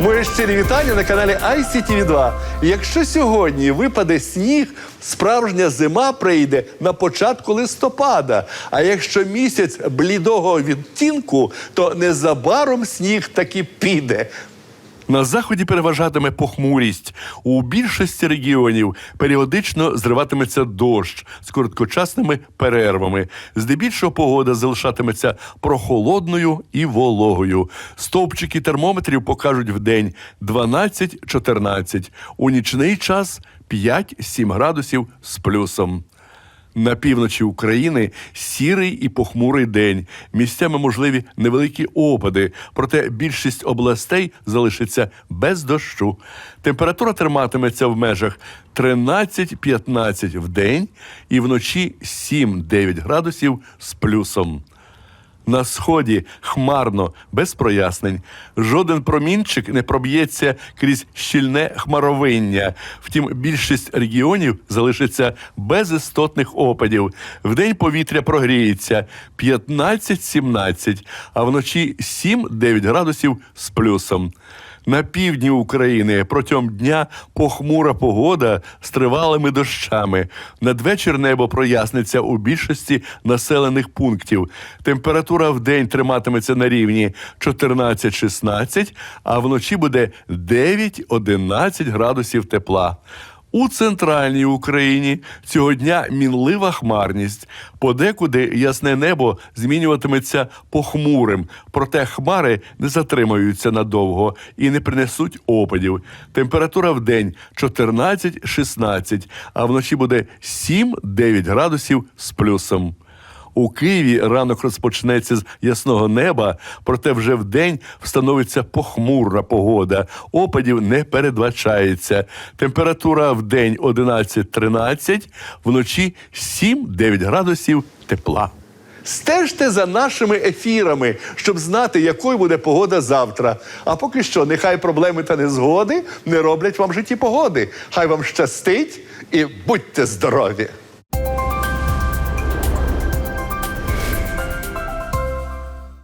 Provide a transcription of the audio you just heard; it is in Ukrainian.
Моє щирі вітання на каналі ICTV 2. Якщо сьогодні випаде сніг, справжня зима прийде на початку листопада. А якщо місяць блідого відтінку, то незабаром сніг таки піде. На заході переважатиме похмурість. У більшості регіонів періодично зриватиметься дощ з короткочасними перервами. Здебільшого погода залишатиметься прохолодною і вологою. Стовпчики термометрів покажуть в день 12-14, у нічний час 5-7 градусів з плюсом. На півночі України сірий і похмурий день. Місцями можливі невеликі опади, проте більшість областей залишиться без дощу. Температура триматиметься в межах 13-15 в день і вночі 7-9 градусів з плюсом. На сході хмарно, без прояснень. Жоден промінчик не проб'ється крізь щільне хмаровиння. Втім, більшість регіонів залишиться без істотних опадів. Вдень повітря прогріється 15-17, а вночі 7-9 градусів з плюсом. На півдні України протягом дня похмура погода з тривалими дощами. Надвечір небо проясниться у більшості населених пунктів. Температура в день триматиметься на рівні 14-16, а вночі буде 9-11 градусів тепла. У центральній Україні цього дня мінлива хмарність. Подекуди ясне небо змінюватиметься похмурим, проте хмари не затримаються надовго і не принесуть опадів. Температура в день 14-16, а вночі буде 7-9 градусів з плюсом. У Києві ранок розпочнеться з ясного неба, проте вже вдень встановиться похмурна погода. Опадів не передбачається. Температура в день 11-13, вночі 7-9 градусів тепла. Стежте за нашими ефірами, щоб знати, якою буде погода завтра. А поки що, нехай проблеми та незгоди не роблять вам в житті погоди. Хай вам щастить і будьте здорові!